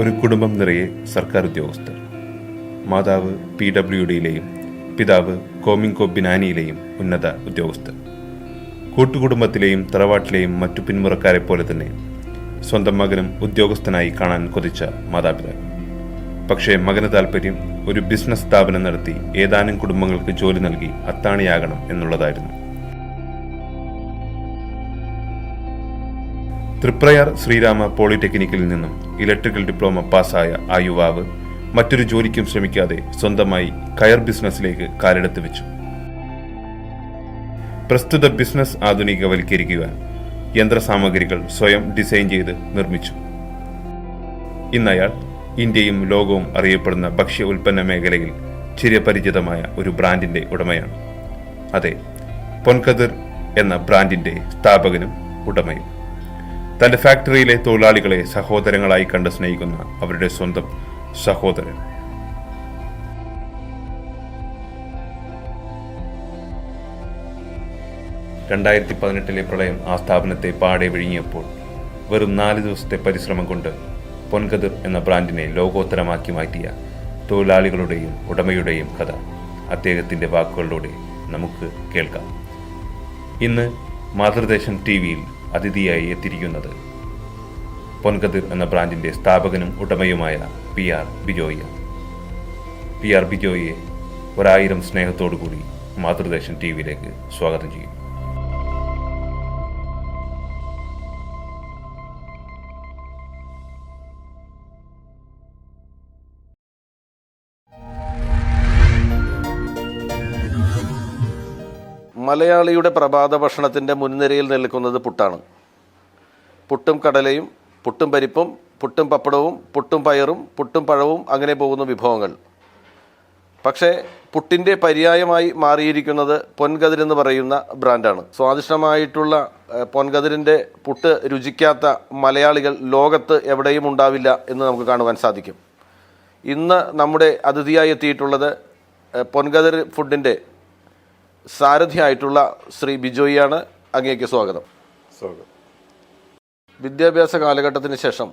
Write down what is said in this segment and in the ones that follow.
ഒരു കുടുംബം നിറയെ സർക്കാർ ഉദ്യോഗസ്ഥർ. മാതാവ് പി ഡബ്ല്യു ഡിയിലെയും പിതാവ് കോമിങ്കോ ബിനാനിയിലെയും ഉന്നത ഉദ്യോഗസ്ഥർ. കൂട്ടുകുടുംബത്തിലെയും തറവാട്ടിലെയും മറ്റു പിന്മുറക്കാരെ പോലെ തന്നെ സ്വന്തം മകനും ഉദ്യോഗസ്ഥനായി കാണാൻ കൊതിച്ച മാതാപിതാക്കൾ. പക്ഷേ മകന് താല്പര്യം ഒരു ബിസിനസ് സ്ഥാപനം നടത്തി ഏതാനും കുടുംബങ്ങൾക്ക് ജോലി നൽകി അത്താണിയാകണം എന്നുള്ളതായിരുന്നു. തൃപ്രയാർ ശ്രീരാമ പോളിടെക്നിക്കിൽ നിന്നും ഇലക്ട്രിക്കൽ ഡിപ്ലോമ പാസ്സായ ആ യുവാവ് മറ്റൊരു ജോലിക്കും ശ്രമിക്കാതെ സ്വന്തമായി കയർ ബിസിനസ്സിലേക്ക് കാലെടുത്ത് വെച്ചു. പ്രസ്തുത ബിസിനസ് ആധുനികവൽക്കരിക്കുവാൻ യന്ത്രസാമഗ്രികൾ സ്വയം ഡിസൈൻ ചെയ്ത് നിർമ്മിച്ചു. ഇന്നയാൾ ഇന്ത്യയും ലോകവും അറിയപ്പെടുന്ന ഭക്ഷ്യ ഉൽപ്പന്ന മേഖലയിൽ ചിരപരിചിതമായ ഒരു ബ്രാൻഡിന്റെ ഉടമയാണ്. അതെ പൊൻകതിർ എന്ന ബ്രാൻഡിന്റെ സ്ഥാപകനും ഉടമയും. തന്റെ ഫാക്ടറിയിലെ തൊഴിലാളികളെ സഹോദരങ്ങളായി കണ്ട് സ്നേഹിക്കുന്ന അവരുടെ സ്വന്തം സഹോദരൻ. രണ്ടായിരത്തി പതിനെട്ടിലെ പ്രളയം ആ സ്ഥാപനത്തെ പാടെ വിഴുങ്ങിയപ്പോൾ വെറും നാല് ദിവസത്തെ പരിശ്രമം കൊണ്ട് പൊൻകതിർ എന്ന ബ്രാൻഡിനെ ലോകോത്തരമാക്കി മാറ്റിയ തൊഴിലാളികളുടെയും ഉടമയുടെയും കഥ അദ്ദേഹത്തിന്റെ വാക്കുകളിലൂടെ നമുക്ക് കേൾക്കാം. ഇന്ന് മാതൃദേശം ടി വിയിൽ അതിഥിയായി എത്തിയിരിക്കുന്നത്. പൊൻകതിർ എന്ന ബ്രാൻഡിന്റെ സ്ഥാപകനും ഉടമയുമായ P R Bijoya. P R ബിജോയെ ഒരായിരം സ്നേഹത്തോടു കൂടി മാതൃദേശം ടി വിയിലേക്ക് സ്വാഗതം ചെയ്യും. മലയാളിയുടെ പ്രഭാത ഭക്ഷണത്തിന്റെ മുൻനിരയിൽ നിൽക്കുന്നത് പുട്ടാണ്. പുട്ടും കടലയും പുട്ടും പരിപ്പും പുട്ടും പപ്പടവും പുട്ടും പയറും പുട്ടും പഴവും അങ്ങനെ പോകുന്ന വിഭവങ്ങൾ. പക്ഷേ പുട്ടിന്റെ പര്യായമായി മാറിയിരിക്കുന്നത് പൊൻകതിർ എന്ന് പറയുന്ന ബ്രാൻഡാണ്. സ്വാദിഷ്ടമായിട്ടുള്ള പൊൻകതിരിന്റെ പുട്ട് രുചിക്കാത്ത മലയാളികൾ ലോകത്ത് എവിടെയും ഉണ്ടാവില്ല എന്ന് നമുക്ക് കാണുവാൻ സാധിക്കും. ഇന്ന് നമ്മുടെ അതിഥിയായി എത്തിയിട്ടുള്ളത് പൊൻകതിർ ഫുഡിന്റെ സാരഥിയായിട്ടുള്ള ശ്രീ ബിജോയിയാണ് അങ്ങേക്ക് സ്വാഗതം. സ്വാഗതം. വിദ്യാഭ്യാസ കാലഘട്ടത്തിന് ശേഷം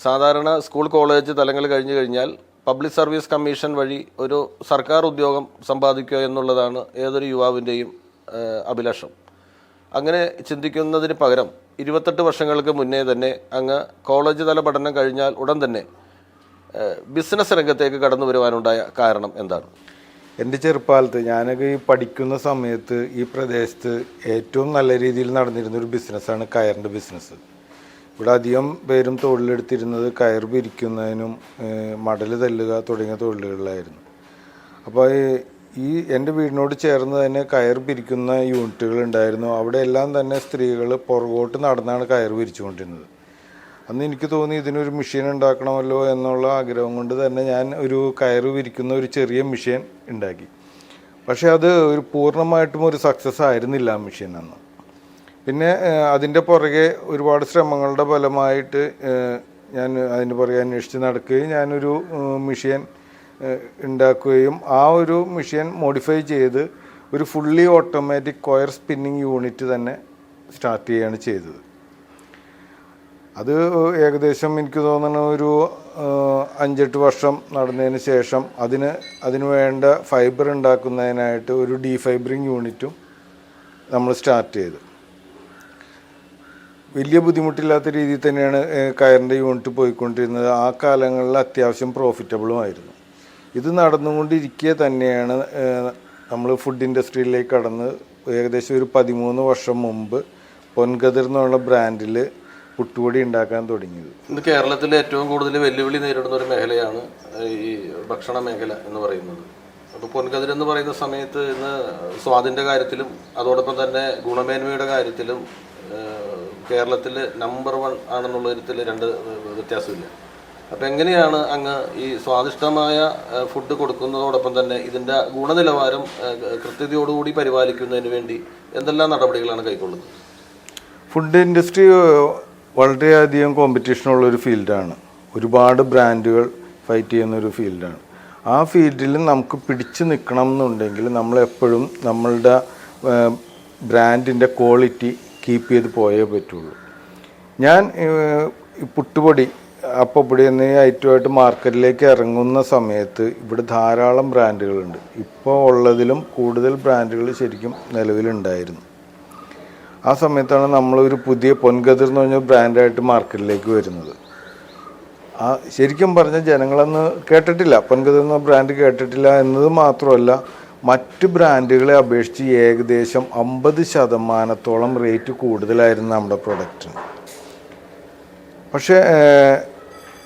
സാധാരണ സ്കൂൾ കോളേജ് തലങ്ങൾ കഴിഞ്ഞു കഴിഞ്ഞാൽ പബ്ലിക് സർവീസ് കമ്മീഷൻ വഴി ഒരു സർക്കാർ ഉദ്യോഗം സമ്പാദിക്കുക എന്നുള്ളതാണ് ഏതൊരു യുവാവിന്റെയും അഭിലാഷം. അങ്ങനെ ചിന്തിക്കുന്നതിന് പകരം ഇരുപത്തെട്ട് വർഷങ്ങൾക്ക് മുന്നേ തന്നെ അങ്ങ് കോളേജ് തല പഠനം കഴിഞ്ഞാൽ ഉടൻ തന്നെ ബിസിനസ് രംഗത്തേക്ക് കടന്നു വരുവാനുണ്ടായ കാരണം എന്താണ്? എന്റെ ചെറുപ്പകാലത്ത് ഞാനൊക്കെ ഈ പഠിക്കുന്ന സമയത്ത് ഈ പ്രദേശത്ത് ഏറ്റവും നല്ല രീതിയിൽ നടന്നിരുന്ന ഒരു ബിസിനസ്സാണ് കയറിന്റെ ബിസിനസ് ഇവിടെ അധികം പേരും തൊഴിലെടുത്തിരുന്നത് കയർ പിരിക്കുന്നതിനും മടൽ തല്ലുക തുടങ്ങിയ തൊഴിലുകളിലായിരുന്നു. അപ്പോൾ ഈ- എന്റെ വീടിനോട് ചേർന്ന് തന്നെ കയർ പിരിക്കുന്ന യൂണിറ്റുകൾ ഉണ്ടായിരുന്നു. അവിടെ എല്ലാം തന്നെ സ്ത്രീകൾ പുറകോട്ട് നടന്നാണ് കയർ പിരിച്ചുകൊണ്ടിരുന്നത് അന്ന് എനിക്ക് തോന്നി ഇതിനൊരു മെഷീൻ ഉണ്ടാക്കണമല്ലോ എന്നുള്ള ആഗ്രഹം കൊണ്ട് തന്നെ ഞാൻ ഒരു കയറ് വിരിക്കുന്ന ഒരു ചെറിയ മെഷീൻ ഉണ്ടാക്കി. പക്ഷേ അത് ഒരു പൂർണമായിട്ടും ഒരു സക്സസ് ആയിരുന്നില്ല ആ മെഷീൻ അന്ന്. പിന്നെ അതിന്റെ പുറകെ ഒരുപാട് ശ്രമങ്ങളുടെ ഫലമായിട്ട് ഞാൻ അതിന് പുറകെ അന്വേഷിച്ച് നടക്കുകയും ഞാനൊരു മെഷീൻ ഉണ്ടാക്കുകയും ആ ഒരു മെഷീൻ മോഡിഫൈ ചെയ്ത് ഒരു fully automatic coir spinning unit തന്നെ സ്റ്റാർട്ട് ചെയ്യുകയാണ് ചെയ്തത്. അത് ഏകദേശം എനിക്ക് തോന്നുന്നു ഒരു അഞ്ചെട്ട് വർഷം നടന്നതിന് ശേഷം അതിന് അതിന് വേണ്ട ഫൈബർ ഉണ്ടാക്കുന്നതിനായിട്ട് ഒരു ഡീഫൈബറിങ് യൂണിറ്റും നമ്മൾ സ്റ്റാർട്ട് ചെയ്തു. വലിയ ബുദ്ധിമുട്ടില്ലാത്ത രീതിയിൽ തന്നെയാണ് കയറിന്റെ യൂണിറ്റ് പോയിക്കൊണ്ടിരുന്നത്. ആ കാലങ്ങളിൽ അത്യാവശ്യം പ്രോഫിറ്റബിളുമായിരുന്നു ഇത് നടന്നുകൊണ്ടിരിക്കെ തന്നെയാണ് നമ്മൾ ഫുഡ് ഇൻഡസ്ട്രിയിലേക്ക് കടന്ന് ഏകദേശം ഒരു പതിമൂന്ന് വർഷം മുമ്പ് പൊൻകതിർ എന്നുള്ള ബ്രാൻഡിൽ പുട്ടുപൊടി ഉണ്ടാക്കാൻ തുടങ്ങിയത്. ഇന്ന് കേരളത്തിൽ ഏറ്റവും കൂടുതൽ വെല്ലുവിളി നേരിടുന്ന ഒരു മേഖലയാണ് ഈ ഭക്ഷണ മേഖല എന്ന് പറയുന്നത്. അപ്പോൾ പൊൻകതിർ എന്ന് പറയുന്ന സമയത്ത് ഇന്ന് സ്വാദിന്റെ കാര്യത്തിലും അതോടൊപ്പം തന്നെ ഗുണമേന്മയുടെ കാര്യത്തിലും കേരളത്തിൽ നമ്പർ വൺ ആണെന്നുള്ള വിധത്തിൽ രണ്ട് വ്യത്യാസമില്ല. അപ്പോൾ എങ്ങനെയാണ് അങ്ങ് ഈ സ്വാദിഷ്ടമായ ഫുഡ് കൊടുക്കുന്നതോടൊപ്പം തന്നെ ഇതിന്റെ ഗുണനിലവാരം കൃത്യതയോടുകൂടി പരിപാലിക്കുന്നതിന് വേണ്ടി എന്തെല്ലാം നടപടികളാണ് കൈക്കൊള്ളുന്നത്? ഫുഡ് ഇൻഡസ്ട്രി വളരെയധികം കോമ്പറ്റീഷനുള്ള ഒരു ഫീൽഡാണ് ഒരുപാട് ബ്രാൻഡുകൾ ഫൈറ്റ് ചെയ്യുന്ന ഒരു ഫീൽഡാണ് ആ ഫീൽഡിൽ നമുക്ക് പിടിച്ചു നിൽക്കണം എന്നുണ്ടെങ്കിൽ നമ്മൾ എപ്പോഴും നമ്മളുടെ ബ്രാൻഡിന്റെ ക്വാളിറ്റി കീപ്പ് ചെയ്ത് പോയേ പറ്റുള്ളൂ. ഞാൻ പുട്ടുപൊടി അപ്പൊപ്പൊടി എന്നീ ഐറ്റമായിട്ട് മാർക്കറ്റിലേക്ക് ഇറങ്ങുന്ന സമയത്ത് ഇവിടെ ധാരാളം ബ്രാൻഡുകളുണ്ട് ഇപ്പോൾ ഉള്ളതിലും കൂടുതൽ ബ്രാൻഡുകൾ ശരിക്കും നിലവിലുണ്ടായിരുന്നു. ആ സമയത്താണ് നമ്മളൊരു പുതിയ പൊൻകതിർ എന്ന് പറഞ്ഞ ബ്രാൻഡായിട്ട് മാർക്കറ്റിലേക്ക് വരുന്നത്. ആ ശരിക്കും പറഞ്ഞ ജനങ്ങളന്ന് കേട്ടിട്ടില്ല. പൊൻകതിർ എന്ന ബ്രാൻഡ് കേട്ടിട്ടില്ല എന്നത് മാത്രമല്ല മറ്റ് ബ്രാൻഡുകളെ അപേക്ഷിച്ച് ഏകദേശം അമ്പത് ശതമാനത്തോളം റേറ്റ് കൂടുതലായിരുന്നു നമ്മുടെ പ്രൊഡക്റ്റിന്. പക്ഷേ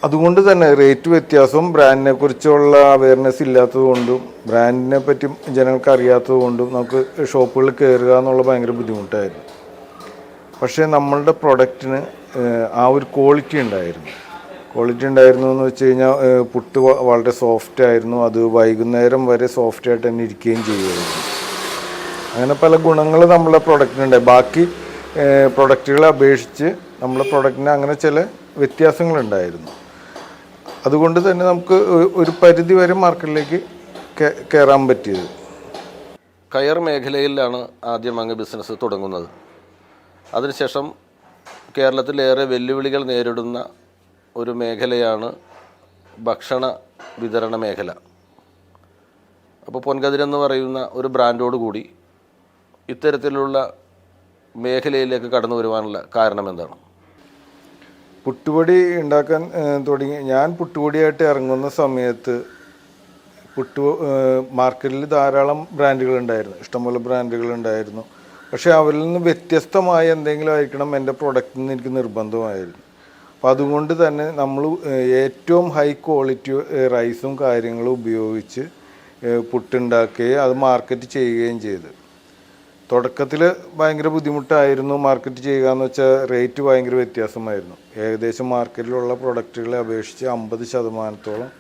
അതുകൊണ്ട് തന്നെ റേറ്റ് വ്യത്യാസവും ബ്രാൻഡിനെ കുറിച്ചുള്ള അവയർനെസ് ഇല്ലാത്തത് കൊണ്ടും ബ്രാൻഡിനെ പറ്റി ജനങ്ങൾക്ക് അറിയാത്തത് കൊണ്ടും നമുക്ക് ഷോപ്പുകളിൽ കയറുക എന്നുള്ള ഭയങ്കര ബുദ്ധിമുട്ടായിരുന്നു. പക്ഷേ നമ്മളുടെ പ്രൊഡക്റ്റിന് ആ ഒരു ക്വാളിറ്റി ഉണ്ടായിരുന്നു. ക്വാളിറ്റി ഉണ്ടായിരുന്നു എന്ന് വെച്ച് കഴിഞ്ഞാൽ പുട്ട് വളരെ സോഫ്റ്റ് ആയിരുന്നു. അത് വൈകുന്നേരം വരെ സോഫ്റ്റ് ആയിട്ട് തന്നെ ഇരിക്കുകയും ചെയ്യുമായിരുന്നു. അങ്ങനെ പല ഗുണങ്ങൾ നമ്മളെ പ്രൊഡക്റ്റിനുണ്ടായി ബാക്കി പ്രൊഡക്റ്റുകളെ അപേക്ഷിച്ച് നമ്മളെ പ്രൊഡക്റ്റിന് അങ്ങനെ ചില വ്യത്യാസങ്ങളുണ്ടായിരുന്നു അതുകൊണ്ട് തന്നെ നമുക്ക് ഒരു പരിധി വരെ മാർക്കറ്റിലേക്ക് കയറാൻ പറ്റിയത്. കയർ മേഖലയിലാണ് ആദ്യം അങ്ങ് ബിസിനസ് തുടങ്ങുന്നത്. അതിനുശേഷം കേരളത്തിലേറെ വെല്ലുവിളികൾ നേരിടുന്ന ഒരു മേഖലയാണ് ഭക്ഷണ വിതരണ മേഖല. അപ്പോൾ പൊൻകതിരെന്ന് പറയുന്ന ഒരു ബ്രാൻഡോട് കൂടി ഇത്തരത്തിലുള്ള മേഖലയിലേക്ക് കടന്നു വരുവാനുള്ള കാരണം എന്താണ്? പുട്ടുപൊടി ഉണ്ടാക്കാൻ തുടങ്ങി. ഞാൻ പുട്ടുപൊടിയായിട്ട് ഇറങ്ങുന്ന സമയത്ത് പുട്ടു മാർക്കറ്റിൽ ധാരാളം ബ്രാൻഡുകൾ ഉണ്ടായിരുന്നു. ഇഷ്ടംപോലെ ബ്രാൻഡുകൾ ഉണ്ടായിരുന്നു. പക്ഷേ അവരിൽ നിന്ന് വ്യത്യസ്തമായ എന്തെങ്കിലും ആയിരിക്കണം എന്റെ പ്രൊഡക്റ്റിൽ നിന്ന് എനിക്ക് നിർബന്ധമായിരുന്നു. അപ്പം അതുകൊണ്ട് തന്നെ നമ്മൾ ഏറ്റവും ഹൈ ക്വാളിറ്റി റൈസും കാര്യങ്ങളും ഉപയോഗിച്ച് പുട്ടുണ്ടാക്കുകയും അത് മാർക്കറ്റ് ചെയ്യുകയും ചെയ്തു. തുടക്കത്തിൽ ഭയങ്കര ബുദ്ധിമുട്ടായിരുന്നു മാർക്കറ്റ് ചെയ്യുക എന്ന് വെച്ചാൽ റേറ്റ് ഭയങ്കര വ്യത്യാസമായിരുന്നു. ഏകദേശം മാർക്കറ്റിലുള്ള പ്രൊഡക്റ്റുകളെ അപേക്ഷിച്ച് അമ്പത് ശതമാനത്തോളം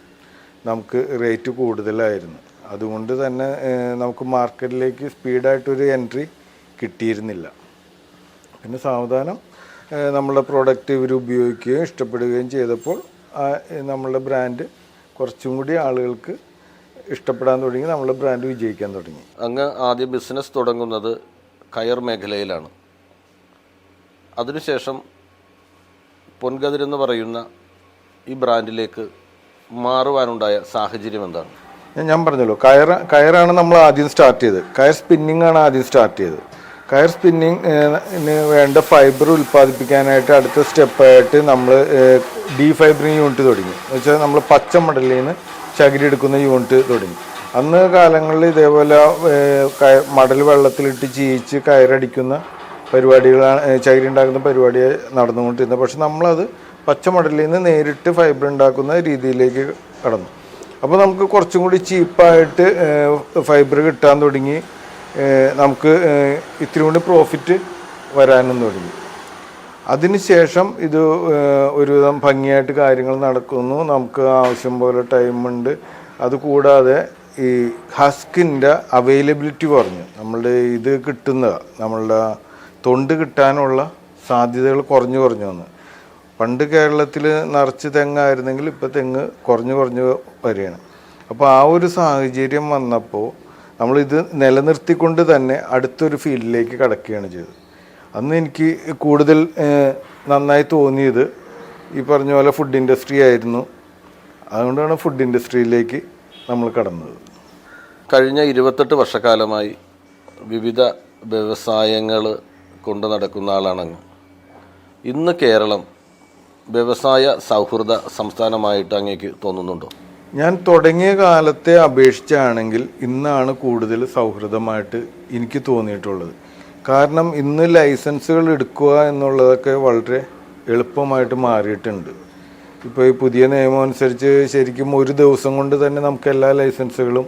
നമുക്ക് റേറ്റ് കൂടുതലായിരുന്നു. അതുകൊണ്ട് തന്നെ നമുക്ക് മാർക്കറ്റിലേക്ക് സ്പീഡായിട്ടൊരു എൻട്രി കിട്ടിയിരുന്നില്ല. പിന്നെ സാവധാനം നമ്മളുടെ പ്രോഡക്റ്റ് ഇവർ ഉപയോഗിക്കുകയും ഇഷ്ടപ്പെടുകയും ചെയ്തപ്പോൾ ആ, നമ്മളുടെ ബ്രാൻഡ് കുറച്ചും കൂടി ആളുകൾക്ക് ഇഷ്ടപ്പെടാൻ തുടങ്ങി നമ്മളുടെ ബ്രാൻഡ് വിജയിക്കാൻ തുടങ്ങി. അങ്ങ് ആദ്യം ബിസിനസ് തുടങ്ങുന്നത് കയർ മേഖലയിലാണ്. അതിനുശേഷം പൊൻകതിരെന്ന് പറയുന്ന ഈ ബ്രാൻഡിലേക്ക് മാറുവാനുണ്ടായ സാഹചര്യം എന്താണ്? ഞാൻ- ഞാൻ പറഞ്ഞല്ലോ കയർ കയറാണ് നമ്മൾ ആദ്യം സ്റ്റാർട്ട് ചെയ്തത്. കയർ സ്പിന്നിങ് ആണ് ആദ്യം സ്റ്റാർട്ട് ചെയ്തത്. കയർ സ്പിന്നിങ് വേണ്ട ഫൈബർ ഉൽപ്പാദിപ്പിക്കാനായിട്ട് അടുത്ത സ്റ്റെപ്പായിട്ട് നമ്മൾ ഡീ ഫൈബറിങ് യൂണിറ്റ് തുടങ്ങി. വെച്ചാൽ നമ്മൾ പച്ച മടലിൽ നിന്ന് ചകിരി എടുക്കുന്ന യൂണിറ്റ് തുടങ്ങി. അന്ന് കാലങ്ങളിൽ ഇതേപോലെ മടൽ വെള്ളത്തിലിട്ട് ചീയിച്ച് കയറടിക്കുന്ന പരിപാടികളാണ് ചകിരി ഉണ്ടാക്കുന്ന പരിപാടി നടന്നുകൊണ്ടിരുന്നത്. പക്ഷെ നമ്മളത് പച്ച മടലിൽ നിന്ന് നേരിട്ട് ഫൈബർ ഉണ്ടാക്കുന്ന രീതിയിലേക്ക് കടന്നു. അപ്പോൾ നമുക്ക് കുറച്ചും കൂടി ചീപ്പായിട്ട് ഫൈബർ കിട്ടാൻ തുടങ്ങി. നമുക്ക് ഇത്തിരി കൂടി പ്രോഫിറ്റ് വരാനും തുടങ്ങി അതിനുശേഷം ഇത് ഒരുവിധം ഭംഗിയായിട്ട് കാര്യങ്ങൾ നടക്കുന്നു. നമുക്ക് ആവശ്യം പോലെ ടൈമുണ്ട് അതുകൂടാതെ ഈ ഹസ്കിന്റെ അവൈലബിലിറ്റി കുറഞ്ഞു. നമ്മളുടെ ഇത് കിട്ടുന്ന നമ്മളുടെ തൊണ്ട് കിട്ടാനുള്ള സാധ്യതകൾ കുറഞ്ഞു കുറഞ്ഞു വന്നു. പണ്ട് കേരളത്തിൽ നിറച്ച് തെങ്ങായിരുന്നെങ്കിൽ ഇപ്പോൾ തെങ്ങ് കുറഞ്ഞു കുറഞ്ഞു വരികയാണ്. അപ്പോൾ ആ ഒരു സാഹചര്യം വന്നപ്പോൾ നമ്മളിത് നിലനിർത്തിക്കൊണ്ട് തന്നെ അടുത്തൊരു ഫീൽഡിലേക്ക് കടക്കുകയാണ് ചെയ്തത്. അന്ന് എനിക്ക് കൂടുതൽ നന്നായി തോന്നിയത് ഈ പറഞ്ഞ പോലെ ഫുഡ് ഇൻഡസ്ട്രി ആയിരുന്നു. അതുകൊണ്ടാണ് ഫുഡ് ഇൻഡസ്ട്രിയിലേക്ക് നമ്മൾ കടന്നത്. കഴിഞ്ഞ ഇരുപത്തെട്ട് വർഷക്കാലമായി വിവിധ വ്യവസായങ്ങൾ കൊണ്ടു നടക്കുന്ന ആളാണങ്ങ് ഇന്ന് കേരളം വ്യവസായ സൗഹൃദ സംസ്ഥാനമായിട്ട് അങ്ങേക്ക് തോന്നുന്നുണ്ടോ? ഞാൻ തുടങ്ങിയ കാലത്തെ അപേക്ഷിച്ചാണെങ്കിൽ ഇന്നാണ് കൂടുതൽ സൗഹൃദമായിട്ട് എനിക്ക് തോന്നിയിട്ടുള്ളത്. കാരണം ഇന്ന് ലൈസൻസുകൾ എടുക്കുക എന്നുള്ളതൊക്കെ വളരെ എളുപ്പമായിട്ട് മാറിയിട്ടുണ്ട്. ഇപ്പോൾ ഈ പുതിയ നിയമം അനുസരിച്ച് ശരിക്കും ഒരു ദിവസം കൊണ്ട് തന്നെ നമുക്ക് എല്ലാ ലൈസൻസുകളും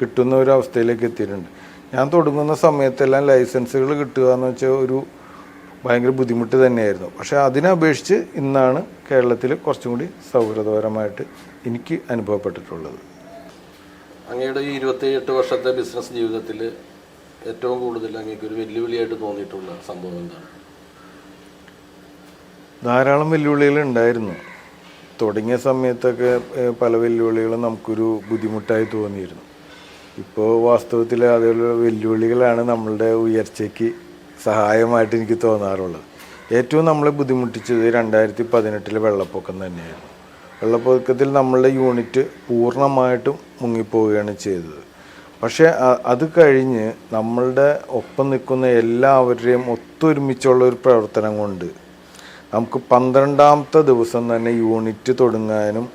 കിട്ടുന്ന ഒരു അവസ്ഥയിലേക്ക് എത്തിയിട്ടുണ്ട്. ഞാൻ തുടങ്ങുന്ന സമയത്തെല്ലാം ലൈസൻസുകൾ കിട്ടുക എന്ന് വെച്ചാൽ ഒരു ഭയങ്കര ബുദ്ധിമുട്ട് തന്നെയായിരുന്നു. പക്ഷേ അതിനെ അപേക്ഷിച്ച് ഇന്നാണ് കേരളത്തിൽ കുറച്ചും കൂടി സൗഹൃദപരമായിട്ട് എനിക്ക് അനുഭവപ്പെട്ടിട്ടുള്ളത്. അങ്ങയുടെ ഈ ഇരുപത്തിയെട്ട് വർഷത്തെ ബിസിനസ് ജീവിതത്തിൽ ഏറ്റവും കൂടുതൽ അങ്ങേക്ക് ഒരു വെല്ലുവിളിയായിട്ട് തോന്നിയിട്ടുള്ള സംഭവം എന്താണ്? ധാരാളം വെല്ലുവിളികൾ ഉണ്ടായിരുന്നു. തുടങ്ങിയ സമയത്തൊക്കെ പല വെല്ലുവിളികളും നമുക്കൊരു ബുദ്ധിമുട്ടായി തോന്നിയിരുന്നു. ഇപ്പോൾ വാസ്തവത്തിൽ അതിലുള്ള വെല്ലുവിളികളാണ് നമ്മളുടെ ഉയർച്ചയ്ക്ക് സഹായമായിട്ട് എനിക്ക് തോന്നാറുള്ളത്. ഏറ്റവും നമ്മളെ ബുദ്ധിമുട്ടിച്ചത് രണ്ടായിരത്തി പതിനെട്ടിലെ വെള്ളപ്പൊക്കം തന്നെയായിരുന്നു. വെള്ളപ്പൊക്കത്തിൽ നമ്മളുടെ യൂണിറ്റ് പൂർണമായിട്ടും മുങ്ങിപ്പോവുകയാണ് ചെയ്തത്. പക്ഷേ അത് കഴിഞ്ഞ് നമ്മളുടെ ഒപ്പം നിൽക്കുന്ന എല്ലാവരുടെയും ഒത്തൊരുമിച്ചുള്ള ഒരു പ്രവർത്തനം കൊണ്ട് നമുക്ക് പന്ത്രണ്ടാമത്തെ ദിവസം തന്നെ യൂണിറ്റ് തുടങ്ങാനും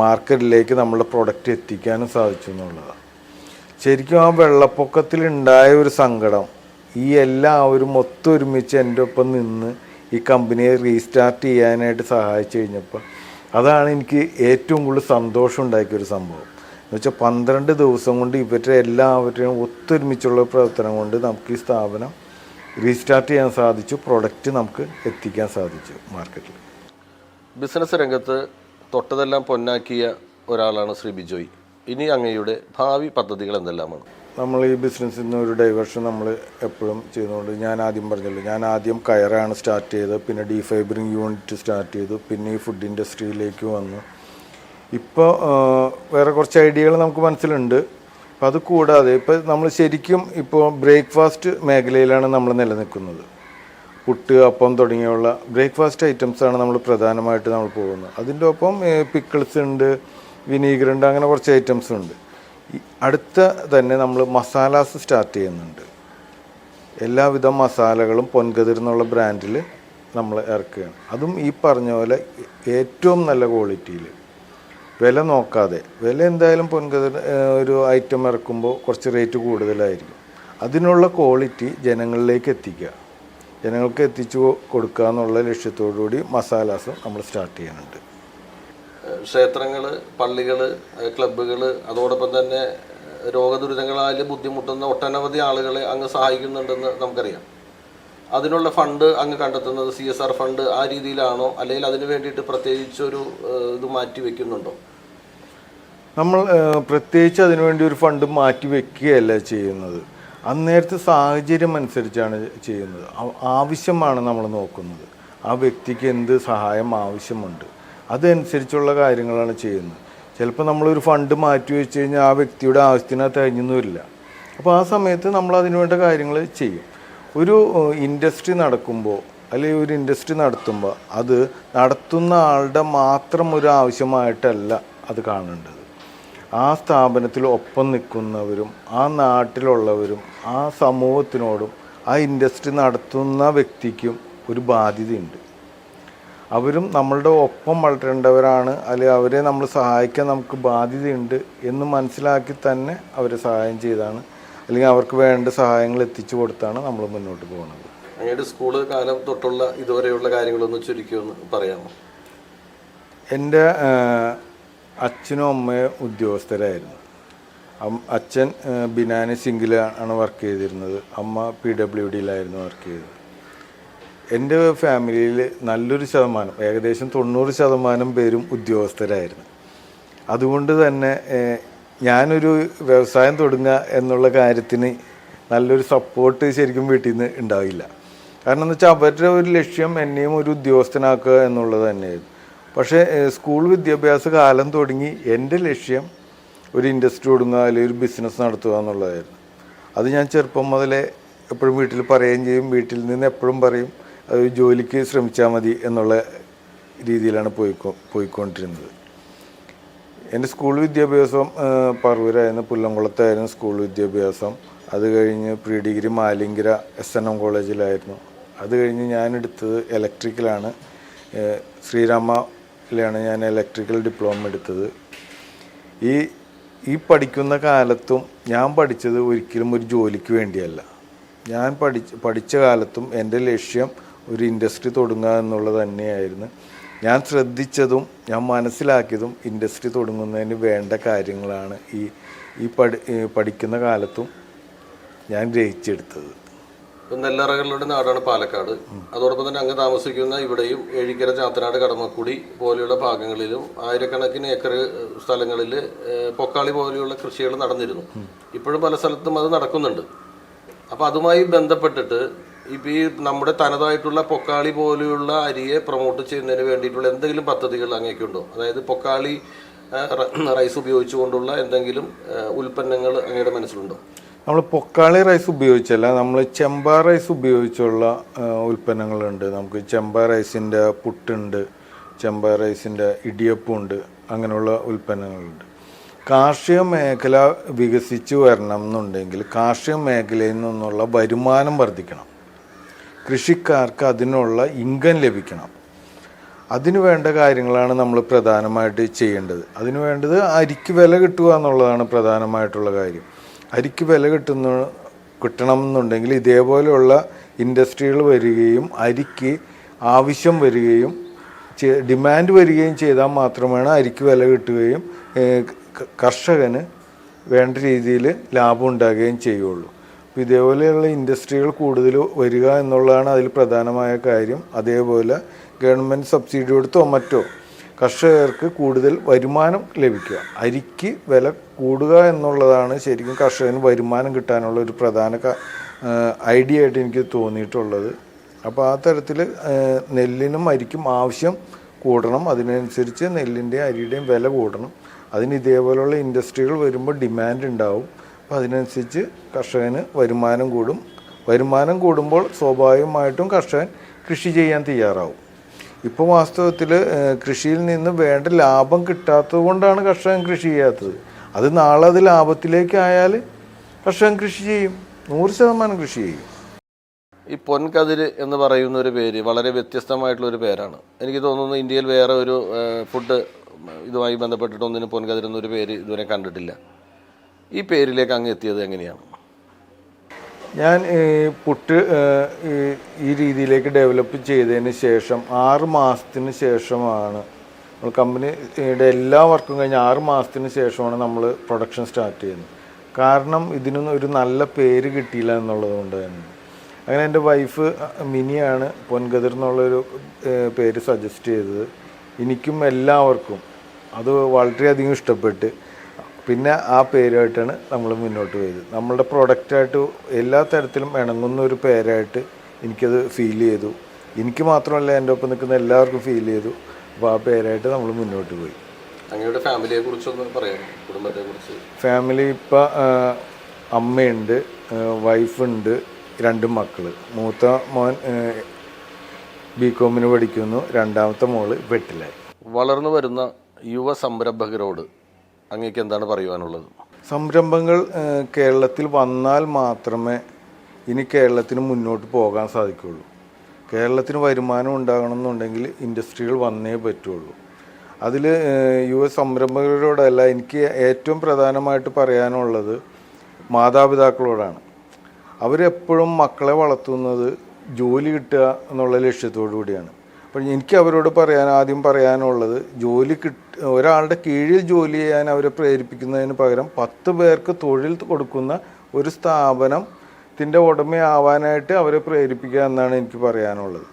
മാർക്കറ്റിലേക്ക് നമ്മളുടെ പ്രൊഡക്റ്റ് എത്തിക്കാനും സാധിച്ചു എന്നുള്ളതാണ്. ശരിക്കും ആ വെള്ളപ്പൊക്കത്തിൽ ഉണ്ടായ ഒരു സങ്കടം ഈ എല്ലാവരും ഒത്തൊരുമിച്ച് എന്റെ ഒപ്പം നിന്ന് ഈ കമ്പനിയെ റീസ്റ്റാർട്ട് ചെയ്യാനായിട്ട് സഹായിച്ചു കഴിഞ്ഞപ്പോൾ അതാണ് എനിക്ക് ഏറ്റവും കൂടുതൽ സന്തോഷം ഉണ്ടാക്കിയൊരു സംഭവം. എന്ന് വെച്ചാൽ പന്ത്രണ്ട് ദിവസം കൊണ്ട് ഇവരുടെ എല്ലാവരുടെയും ഒത്തൊരുമിച്ചുള്ള പ്രവർത്തനം കൊണ്ട് നമുക്ക് ഈ സ്ഥാപനം റീസ്റ്റാർട്ട് ചെയ്യാൻ സാധിച്ചു പ്രൊഡക്റ്റ് നമുക്ക് എത്തിക്കാൻ സാധിച്ചു മാർക്കറ്റിൽ ബിസിനസ് രംഗത്ത് തൊട്ടതെല്ലാം പൊന്നാക്കിയ ഒരാളാണ് ശ്രീ ബിജോയ്. ഇനി അങ്ങയുടെ ഭാവി പദ്ധതികൾ എന്തെല്ലാമാണ്? നമ്മൾ ഈ ബിസിനസ്സിൽ നിന്ന് ഒരു ഡൈവേർഷൻ നമ്മൾ എപ്പോഴും ചെയ്യുന്നുണ്ട് ഞാൻ ആദ്യം പറഞ്ഞല്ലോ ഞാൻ ആദ്യം കയറാണ് സ്റ്റാർട്ട് ചെയ്തത് പിന്നെ ഡീഫൈബറിങ് യൂണിറ്റ് സ്റ്റാർട്ട് ചെയ്തു പിന്നെ ഈ ഫുഡ് ഇൻഡസ്ട്രിയിലേക്ക് വന്നു. ഇപ്പോൾ വേറെ കുറച്ച് ഐഡിയകൾ നമുക്ക് മനസ്സിലുണ്ട്. അപ്പം അത് കൂടാതെ ഇപ്പോൾ നമ്മൾ ശരിക്കും ഇപ്പോൾ ബ്രേക്ക്ഫാസ്റ്റ് മേഖലയിലാണ് നമ്മൾ നിലനിൽക്കുന്നത്. പുട്ട് അപ്പം തുടങ്ങിയുള്ള ബ്രേക്ക്ഫാസ്റ്റ് ഐറ്റംസാണ് നമ്മൾ പ്രധാനമായിട്ട് നമ്മൾ പോകുന്നത്. അതിന്റെ ഒപ്പം പിക്കിൾസ് ഉണ്ട് വിനീഗർ ഉണ്ട് അങ്ങനെ കുറച്ച് ഐറ്റംസ് ഉണ്ട്. അടുത്ത തന്നെ നമ്മൾ മസാലാസ് സ്റ്റാർട്ട് ചെയ്യുന്നുണ്ട്. എല്ലാവിധ മസാലകളും പൊൻകതിർ എന്നുള്ള ബ്രാൻഡിൽ നമ്മൾ ഇറക്കുകയാണ്. അതും ഈ പറഞ്ഞ പോലെ ഏറ്റവും നല്ല ക്വാളിറ്റിയിൽ വില നോക്കാതെ. വില എന്തായാലും പൊൻകതിർ ഒരു ഐറ്റം ഇറക്കുമ്പോൾ കുറച്ച് റേറ്റ് കൂടുതലായിരിക്കും. അതിനുള്ള ക്വാളിറ്റി ജനങ്ങളിലേക്ക് എത്തിക്കുക. ജനങ്ങൾക്ക് എത്തിച്ചു കൊടുക്കുക എന്നുള്ള ലക്ഷ്യത്തോടു കൂടി മസാലാസ് നമ്മൾ സ്റ്റാർട്ട് ചെയ്യുന്നുണ്ട്. ക്ഷേത്രങ്ങൾ പള്ളികൾ ക്ലബ്ബുകൾ അതോടൊപ്പം തന്നെ രോഗദുരിതങ്ങളാൽ ബുദ്ധിമുട്ടുന്ന ഒട്ടനവധി ആളുകളെ അങ്ങ് സഹായിക്കുന്നുണ്ടെന്ന് നമുക്കറിയാം. അതിനുള്ള ഫണ്ട് അങ്ങ് കണ്ടെത്തുന്നത് സി എസ് ആർ ഫണ്ട് ആ രീതിയിലാണോ? അല്ലെങ്കിൽ അതിന് വേണ്ടിയിട്ട് പ്രത്യേകിച്ചൊരു ഇത് മാറ്റി വെക്കുന്നുണ്ടോ? നമ്മൾ പ്രത്യേകിച്ച് അതിനുവേണ്ടി ഒരു ഫണ്ട് മാറ്റി വെക്കുകയല്ല ചെയ്യുന്നത്. അന്നേരത്തെ സാഹചര്യം അനുസരിച്ചാണ് ചെയ്യുന്നത്. ആവശ്യമാണ് നമ്മൾ നോക്കുന്നത്. ആ വ്യക്തിക്ക് എന്ത് സഹായം ആവശ്യമുണ്ട്? അതനുസരിച്ചുള്ള കാര്യങ്ങളാണ് ചെയ്യുന്നത്. ചിലപ്പോൾ നമ്മളൊരു ഫണ്ട് മാറ്റി വെച്ച് കഴിഞ്ഞാൽ ആ വ്യക്തിയുടെ ആവശ്യത്തിന് തികഞ്ഞൊന്നും വരില്ല അപ്പോൾ ആ സമയത്ത് നമ്മൾ അതിനുവേണ്ട കാര്യങ്ങൾ ചെയ്യും. ഒരു ഇൻഡസ്ട്രി നടക്കുമ്പോൾ അല്ലെങ്കിൽ ഒരു ഇൻഡസ്ട്രി നടത്തുമ്പോൾ അത് നടത്തുന്ന ആളുടെ മാത്രം ഒരു ആവശ്യമായിട്ടല്ല അത് കാണേണ്ടത്. ആ സ്ഥാപനത്തിൽ ഒപ്പം നിൽക്കുന്നവരും ആ നാട്ടിലുള്ളവരും ആ സമൂഹത്തിനോടും ആ ഇൻഡസ്ട്രി നടത്തുന്ന വ്യക്തിക്കും ഒരു ബാധ്യതയുണ്ട്. അവരും നമ്മളുടെ ഒപ്പം വളരേണ്ടവരാണ്. അല്ലെങ്കിൽ അവരെ നമ്മൾ സഹായിക്കാൻ നമുക്ക് ബാധ്യതയുണ്ട് എന്ന് മനസ്സിലാക്കി തന്നെ അവരെ സഹായം ചെയ്താണ്. അല്ലെങ്കിൽ അവർക്ക് വേണ്ട സഹായങ്ങൾ എത്തിച്ചു കൊടുത്താണ് നമ്മൾ മുന്നോട്ട് പോകുന്നത്. അങ്ങയുടെ സ്കൂൾ കാലം തൊട്ടുള്ള ഇതുവരെയുള്ള കാര്യങ്ങളൊന്ന് ചുരുക്കിയൊന്ന് പറയാമോ? എന്റെ അച്ഛനും അമ്മയും ഉദ്യോഗസ്ഥരായിരുന്നു. അച്ഛൻ ബിനാനി സിംഗിലാണ് വർക്ക് ചെയ്തിരുന്നത്. അമ്മ പി ഡബ്ല്യു ഡിയിലായിരുന്നു വർക്ക് ചെയ്തത്. എന്റെ ഫാമിലിയിൽ നല്ലൊരു ശതമാനം ഏകദേശം തൊണ്ണൂറ് ശതമാനം പേരും ഉദ്യോഗസ്ഥരായിരുന്നു. അതുകൊണ്ട് തന്നെ ഞാനൊരു വ്യവസായം തുടങ്ങുക എന്നുള്ള കാര്യത്തിന് നല്ലൊരു സപ്പോർട്ട് ശരിക്കും വീട്ടിൽ നിന്ന് ഉണ്ടാവില്ല. കാരണം എന്ന് വെച്ചാൽ അവരുടെ ഒരു ലക്ഷ്യം എന്നെയും ഒരു ഉദ്യോഗസ്ഥനാക്കുക എന്നുള്ളത് തന്നെയായിരുന്നു. പക്ഷേ സ്കൂൾ വിദ്യാഭ്യാസ കാലം തുടങ്ങി എന്റെ ലക്ഷ്യം ഒരു ഇൻഡസ്ട്രി തുടങ്ങുക അല്ലെങ്കിൽ ഒരു ബിസിനസ് നടത്തുക എന്നുള്ളതായിരുന്നു. അത് ഞാൻ ചെറുപ്പം മുതലേ എപ്പോഴും വീട്ടിൽ പറയുകയും ചെയ്യും. വീട്ടിൽ നിന്ന് എപ്പോഴും പറയും ജോലിക്ക് ശ്രമിച്ചാൽ മതി എന്നുള്ള രീതിയിലാണ് പോയിക്കോ പോയിക്കൊണ്ടിരുന്നത്. എന്റെ സ്കൂൾ വിദ്യാഭ്യാസം പറവൂരായിരുന്നു. പുല്ലംകുളത്തായിരുന്നു സ്കൂൾ വിദ്യാഭ്യാസം. അത് കഴിഞ്ഞ് pre degree Malankara S N M കോളേജിലായിരുന്നു. അത് കഴിഞ്ഞ് ഞാൻ എടുത്തത് ഇലക്ട്രിക്കലാണ്. ശ്രീരാമയിലാണ് ഞാൻ ഇലക്ട്രിക്കൽ ഡിപ്ലോമ എടുത്തത്. ഈ ഈ പഠിക്കുന്ന കാലത്തും ഞാൻ പഠിച്ചത് ഒരിക്കലും ഒരു ജോലിക്ക് വേണ്ടിയല്ല. ഞാൻ പഠിച്ച പഠിച്ച കാലത്തും എന്റെ ലക്ഷ്യം ഒരു ഇൻഡസ്ട്രി തുടങ്ങുക എന്നുള്ളത് തന്നെയായിരുന്നു. ഞാൻ ശ്രദ്ധിച്ചതും ഞാൻ മനസ്സിലാക്കിയതും ഇൻഡസ്ട്രി തുടങ്ങുന്നതിന് വേണ്ട കാര്യങ്ങളാണ് ഈ ഈ പഠി പഠിക്കുന്ന കാലത്തും ഞാൻ ഗ്രഹിച്ചെടുത്തത് നെല്ലറകളുടെ നാടാണ് പാലക്കാട്. അതോടൊപ്പം തന്നെ അങ്ങ് താമസിക്കുന്ന ഇവിടെയും ഏഴിക്കര ചാത്തനാട് കടമക്കുടി പോലെയുള്ള ഭാഗങ്ങളിലും ആയിരക്കണക്കിന് ഏക്കർ സ്ഥലങ്ങളിൽ പൊക്കാളി പോലെയുള്ള കൃഷികൾ നടന്നിരുന്നു. ഇപ്പോഴും പല സ്ഥലത്തും അത് നടക്കുന്നുണ്ട്. അപ്പോൾ അതുമായി ബന്ധപ്പെട്ടിട്ട് ഇപ്പൊ ഈ നമ്മുടെ തനതായിട്ടുള്ള പൊക്കാളി പോലെയുള്ള അരിയെ പ്രൊമോട്ട് ചെയ്യുന്നതിന് വേണ്ടിയിട്ടുള്ള എന്തെങ്കിലും പദ്ധതികൾ അങ്ങേക്കുണ്ടോ? അതായത് പൊക്കാളി റൈസ് ഉപയോഗിച്ചുകൊണ്ടുള്ള എന്തെങ്കിലും ഉൽപ്പന്നങ്ങൾ അങ്ങയുടെ മനസ്സിലുണ്ടോ? നമ്മൾ പൊക്കാളി റൈസ് ഉപയോഗിച്ചല്ല നമ്മൾ ചെമ്പ റൈസ് ഉപയോഗിച്ചുള്ള ഉൽപ്പന്നങ്ങളുണ്ട്. നമുക്ക് ചെമ്പ റൈസിന്റെ പുട്ടുണ്ട് ചെമ്പ റൈസിന്റെ ഇടിയപ്പുണ്ട് അങ്ങനെയുള്ള ഉൽപ്പന്നങ്ങളുണ്ട്. കാർഷിക മേഖല വികസിച്ചു വരണം എന്നുണ്ടെങ്കിൽ കാർഷിക മേഖലയിൽ നിന്നുള്ള വരുമാനം വർദ്ധിക്കണം. കൃഷിക്കാർക്ക് അതിനുള്ള ഇൻകം ലഭിക്കണം. അതിനു വേണ്ട കാര്യങ്ങളാണ് നമ്മൾ പ്രധാനമായിട്ട് ചെയ്യേണ്ടത്. അതിന് വേണ്ടത് അരിക്ക് വില കിട്ടുക എന്നുള്ളതാണ് പ്രധാനമായിട്ടുള്ള കാര്യം. അരിക്ക് വില കിട്ടുന്ന കിട്ടണം എന്നുണ്ടെങ്കിൽ ഇതേപോലെയുള്ള ഇൻഡസ്ട്രികൾ വരികയും അരിക്ക് ആവശ്യം വരികയും ഡിമാൻഡ് വരികയും ചെയ്താൽ മാത്രമാണ് അരിക്ക് വില കിട്ടുകയും കർഷകന് വേണ്ട രീതിയിൽ ലാഭം ഉണ്ടാകുകയും ചെയ്യുള്ളൂ. അപ്പോൾ ഇതേപോലെയുള്ള ഇൻഡസ്ട്രികൾ കൂടുതൽ വരിക എന്നുള്ളതാണ് അതിൽ പ്രധാനമായ കാര്യം. അതേപോലെ ഗവൺമെന്റ് സബ്സിഡി കൊടുത്തോ മറ്റോ കർഷകർക്ക് കൂടുതൽ വരുമാനം ലഭിക്കുക. അരിക്ക് വില കൂടുക എന്നുള്ളതാണ് ശരിക്കും കർഷകന് വരുമാനം കിട്ടാനുള്ള ഒരു പ്രധാന ഐഡിയ ആയിട്ട് എനിക്ക് തോന്നിയിട്ടുള്ളത്. അപ്പോൾ ആ തരത്തിൽ നെല്ലിനും അരിക്കും ആവശ്യം കൂടണം. അതിനനുസരിച്ച് നെല്ലിന്റെയും അരിയുടെയും വില കൂടണം. അതിന് ഇതേപോലെയുള്ള ഇൻഡസ്ട്രികൾ വരുമ്പോൾ ഡിമാൻഡ് ഉണ്ടാവും. അപ്പോൾ അതിനനുസരിച്ച് കർഷകന് വരുമാനം കൂടും. വരുമാനം കൂടുമ്പോൾ സ്വാഭാവികമായിട്ടും കർഷകൻ കൃഷി ചെയ്യാൻ തയ്യാറാവും. ഇപ്പോൾ വാസ്തവത്തിൽ കൃഷിയിൽ നിന്ന് വേണ്ട ലാഭം കിട്ടാത്തത് കൊണ്ടാണ് കർഷകൻ കൃഷി ചെയ്യാത്തത്. അത് നാളെ അത് ലാഭത്തിലേക്കായാൽ കർഷകൻ കൃഷി ചെയ്യും. നൂറ് ശതമാനം കൃഷി ചെയ്യും. ഈ പൊൻകതിർ എന്ന് പറയുന്ന ഒരു പേര് വളരെ വ്യത്യസ്തമായിട്ടുള്ള ഒരു പേരാണ്. എനിക്ക് തോന്നുന്നു ഇന്ത്യയിൽ വേറെ ഒരു ഫുഡ് ഇതുമായി ബന്ധപ്പെട്ടിട്ടൊന്നിനും പൊൻകതിർ എന്നൊരു പേര് ഇതുവരെ കണ്ടിട്ടില്ല. ഈ പേരിലേക്ക് അങ്ങ് എത്തിയത് എങ്ങനെയാണ്? ഞാൻ പുട്ട് ഈ- രീതിയിലേക്ക് ഡെവലപ്പ് ചെയ്തതിന് ശേഷം ആറ് മാസത്തിന് ശേഷമാണ് നമ്മൾ കമ്പനിയുടെ എല്ലാ വർക്കും കഴിഞ്ഞ് ആറ് മാസത്തിന് ശേഷമാണ് നമ്മൾ പ്രൊഡക്ഷൻ സ്റ്റാർട്ട് ചെയ്യുന്നത്. കാരണം ഇതിനൊന്നും ഒരു നല്ല പേര് കിട്ടിയില്ല എന്നുള്ളത് കൊണ്ട് തന്നെ. അങ്ങനെ എന്റെ വൈഫ് മിനിയാണ് പൊൻഗതിർ എന്നുള്ളൊരു പേര് സജസ്റ്റ് ചെയ്തത്. എനിക്കും എല്ലാവർക്കും. അത് വളരെയധികം ഇഷ്ടപ്പെട്ട് പിന്നെ ആ പേരുമായിട്ടാണ് നമ്മൾ മുന്നോട്ട് പോയത്. നമ്മളുടെ പ്രൊഡക്റ്റായിട്ട് എല്ലാ തരത്തിലും ഇണങ്ങുന്ന ഒരു പേരായിട്ട് എനിക്കത് ഫീൽ ചെയ്തു. എനിക്ക് മാത്രമല്ല എന്റെ ഒപ്പം നിൽക്കുന്ന എല്ലാവർക്കും ഫീൽ ചെയ്തു. അപ്പോൾ ആ പേരായിട്ട് നമ്മൾ മുന്നോട്ട് പോയി. അങ്ങയുടെ ഫാമിലിയെ കുറിച്ചൊന്ന് പറയാം കുടുംബത്തെ കുറിച്ച്. ഫാമിലി ഇപ്പം അമ്മയുണ്ട് വൈഫുണ്ട് രണ്ട് മക്കൾ മൂത്ത മോൻ ബി കോമിന് പഠിക്കുന്നു. രണ്ടാമത്തെ മോൾ വെട്ടിലായി. വളർന്നു വരുന്ന യുവ സംരംഭകരോട് അങ്ങേക്ക് എന്താണ് പറയുവാനുള്ളത്? സംരംഭങ്ങൾ കേരളത്തിൽ വന്നാൽ മാത്രമേ ഇനി കേരളത്തിന് മുന്നോട്ട് പോകാൻ സാധിക്കുകയുള്ളൂ. കേരളത്തിന് വരുമാനം ഉണ്ടാകണമെന്നുണ്ടെങ്കിൽ ഇൻഡസ്ട്രികൾ വന്നേ പറ്റുള്ളൂ. അതിൽ യുവ സംരംഭകരോടല്ല എനിക്ക് ഏറ്റവും പ്രധാനമായിട്ട് പറയാനുള്ളത് മാതാപിതാക്കളോടാണ്. അവരെപ്പോഴും മക്കളെ വളർത്തുന്നത് ജോലി കിട്ടുക എന്നുള്ള ലക്ഷ്യത്തോടു കൂടിയാണ് അപ്പം എനിക്ക് അവരോട് പറയാൻ ആദ്യം പറയാനുള്ളത് ജോലി കിട്ട ഒരാളുടെ കീഴിൽ ജോലി ചെയ്യാൻ അവരെ പ്രേരിപ്പിക്കുന്നതിന് പകരം പത്ത് പേർക്ക് തൊഴിൽ കൊടുക്കുന്ന ഒരു സ്ഥാപനത്തിന്റെ ഉടമയാവാനായിട്ട് അവരെ പ്രേരിപ്പിക്കുക എന്നാണ് എനിക്ക് പറയാനുള്ളത്.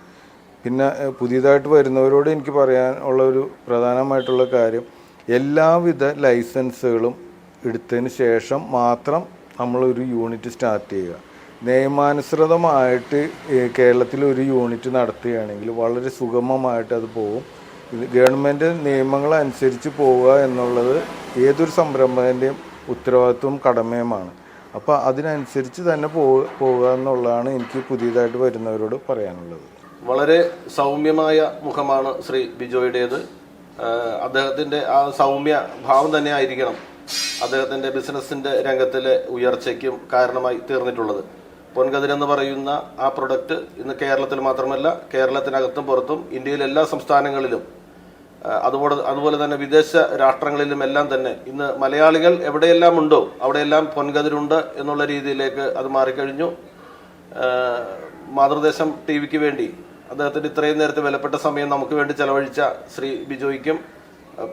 പിന്നെ പുതിയതായിട്ട് വരുന്നവരോട് എനിക്ക് പറയാനുള്ള ഒരു പ്രധാനമായിട്ടുള്ള കാര്യം എല്ലാവിധ ലൈസൻസുകളും എടുത്തതിന് ശേഷം മാത്രം നമ്മളൊരു യൂണിറ്റ് സ്റ്റാർട്ട് ചെയ്യുക. നിയമാനുസൃതമായിട്ട് കേരളത്തിൽ ഒരു യൂണിറ്റ് നടത്തുകയാണെങ്കിൽ വളരെ സുഗമമായിട്ട് അത് പോകും. ഇത് നിയമങ്ങൾ അനുസരിച്ച് പോവുക എന്നുള്ളത് ഏതൊരു സംരംഭകന്റെയും ഉത്തരവാദിത്വവും കടമയുമാണ്. അപ്പോൾ അതിനനുസരിച്ച് തന്നെ പോവുക എന്നുള്ളതാണ് എനിക്ക് പുതിയതായിട്ട് വരുന്നവരോട് പറയാനുള്ളത്. വളരെ സൗമ്യമായ മുഖമാണ് ശ്രീ ബിജോയുടേത്. അദ്ദേഹത്തിന്റെ ആ സൗമ്യ ഭാവം തന്നെ ആയിരിക്കണം അദ്ദേഹത്തിന്റെ ബിസിനസ്സിന്റെ രംഗത്തിലെ ഉയർച്ചയ്ക്കും കാരണമായി തീർന്നിട്ടുള്ളത്. പൊൻകതിർ എന്ന് പറയുന്ന ആ പ്രൊഡക്റ്റ് ഇന്ന് കേരളത്തിൽ മാത്രമല്ല കേരളത്തിനകത്തും പുറത്തും ഇന്ത്യയിലെ എല്ലാ സംസ്ഥാനങ്ങളിലും അതുപോലെ അതുപോലെ തന്നെ വിദേശ രാഷ്ട്രങ്ങളിലും എല്ലാം തന്നെ ഇന്ന് മലയാളികൾ എവിടെയെല്ലാം ഉണ്ടോ അവിടെയെല്ലാം പൊൻകതിരുണ്ട് എന്നുള്ള രീതിയിലേക്ക് അത് മാറിക്കഴിഞ്ഞു. മാതൃദേശം ടി വിക്ക് വേണ്ടി അദ്ദേഹത്തിന്റെ ഇത്രയും നേരത്തെ വിലപ്പെട്ട സമയം നമുക്ക് വേണ്ടി ചെലവഴിച്ച ശ്രീ ബിജോയ്ക്കും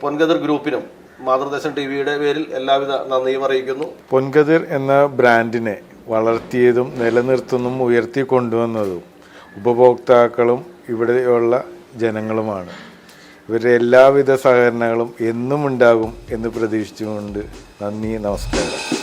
പൊൻകതിർ ഗ്രൂപ്പിനും മാതൃദേശം ടി വിയുടെ പേരിൽ എല്ലാവിധ നന്ദിയും അറിയിക്കുന്നു. പൊൻകതിർ എന്ന ബ്രാൻഡിനെ വളർത്തിയതും നിലനിർത്തുന്നതും ഉയർത്തി കൊണ്ടുവന്നതും ഉപഭോക്താക്കളും ഇവിടെയുള്ള ജനങ്ങളുമാണ്. ഇവരുടെ എല്ലാവിധ സഹകരണങ്ങളും എന്നും ഉണ്ടാകും എന്ന് പ്രതീക്ഷിച്ചുകൊണ്ട് നന്ദി നമസ്കാരം.